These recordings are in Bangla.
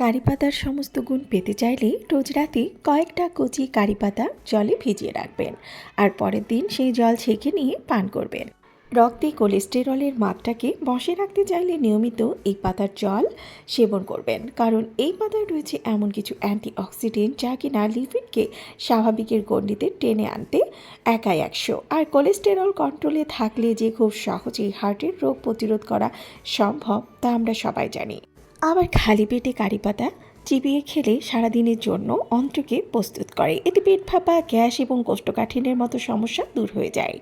কারি পাতার সমস্ত গুণ পেতে চাইলে রোজ রাতে কয়েকটা কচি কারি পাতা জলে ভিজিয়ে রাখবেন আর পরের দিন সেই জল ছেঁকে নিয়ে পান করবেন। রক্তে কোলেস্টেরলের মাত্রাকে বসে রাখতে চাইলে নিয়মিত এই পাতার জল সেবন করবেন। কারণ এই পাতায় রয়েছে এমন কিছু অ্যান্টিঅক্সিডেন্ট যা কিনা লিপিডকে স্বাভাবিকের গণ্ডিতে টেনে আনতে একাই একশো। আর কোলেস্টেরল কন্ট্রোলে থাকলে যে খুব সহজেই হার্টের রোগ প্রতিরোধ করা সম্ভব তা আমরা সবাই জানি। আবার খালি পেটে কারি চিবিয়ে খেলে সারাদিনের জন্য অন্ত্রকে প্রস্তুত করে। এতে পেট ফাঁপা গ্যাস এবং কোষ্ঠকাঠিন্যের মতো সমস্যা দূর হয়ে যায়।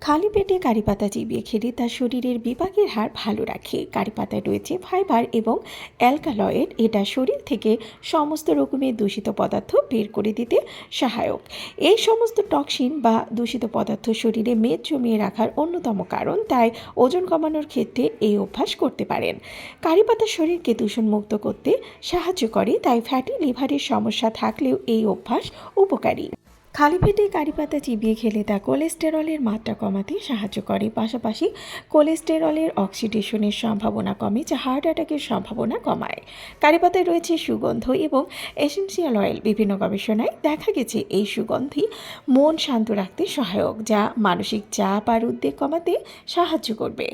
খালি পেটে কারি পাতা চিবিয়ে খেলে তার শরীরের বিপাকের হার ভালো রাখে। কারি পাতায় রয়েছে ফাইবার এবং অ্যালকালয়েড। এটা শরীর থেকে সমস্ত রকমের দূষিত পদার্থ বের করে দিতে সহায়ক। এই সমস্ত টক্সিন বা দূষিত পদার্থ শরীরে মেদ জমিয়ে রাখার অন্যতম কারণ, তাই ওজন কমানোর ক্ষেত্রে এই অভ্যাস করতে পারেন। কারি পাতা শরীরকে দূষণমুক্ত করতে সাহায্য করে, তাই ফ্যাটি লিভারের সমস্যা থাকলেও এই অভ্যাস উপকারী। খালি পেটে কারি পাতা চিবিয়ে খেলে তা কোলেস্টেরলের মাত্রা কমাতে সাহায্য করে। পাশাপাশি কোলেস্টেরলের অক্সিডেশনের সম্ভাবনা কমে, যা হার্ট অ্যাটাকের সম্ভাবনা কমায়। কারি পাতায় রয়েছে সুগন্ধ এবং এসেন্সিয়াল অয়েল। বিভিন্ন গবেষণায় দেখা গেছে এই সুগন্ধি মন শান্ত রাখতে সহায়ক, যা মানসিক চাপ আর উদ্বেগ কমাতে সাহায্য করবে।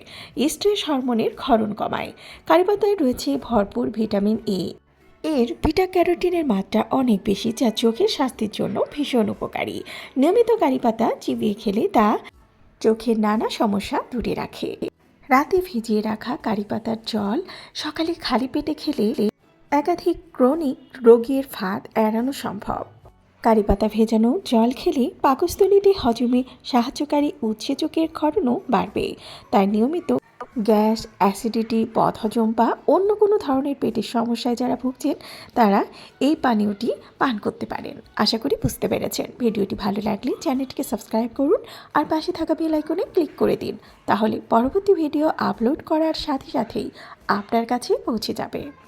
স্ট্রেস হরমোনের ক্ষরণ কমায়। কারি পাতায় রয়েছে ভরপুর ভিটামিন এ। এর বিটা ক্যারোটিনের মাত্রা অনেক বেশি, যা চোখের স্বাস্থ্যের জন্য ভীষণ উপকারী। নিয়মিত কারি পাতা চিবিয়ে খেলে তা চোখের নানা সমস্যা দূরে রাখে। রাতে ভিজিয়ে রাখা কারি পাতার জল সকালে খালি পেটে খেলে একাধিক ক্রনিক রোগের ফাঁদ এড়ানো সম্ভব। কারি পাতা ভেজানো জল খেলে পাকস্থলীতে হজমে সাহায্যকারী উৎসেচকের ক্ষরণও বাড়বে। তাই নিয়মিত গ্যাস, অ্যাসিডিটি বদহজম বা অন্য কোনো ধরনের পেটের সমস্যায় যারা ভুগছেন, তারা এই পানীয়টি পান করতে পারেন। আশা করি বুঝতে পেরেছেন। ভিডিওটি ভালো লাগলে চ্যানেলটিকে সাবস্ক্রাইব করুন আর পাশে থাকা বেল আইকনে ক্লিক করে দিন। তাহলে পরবর্তী ভিডিও আপলোড করার সাথে সাথেই আপনার কাছে পৌঁছে যাবে।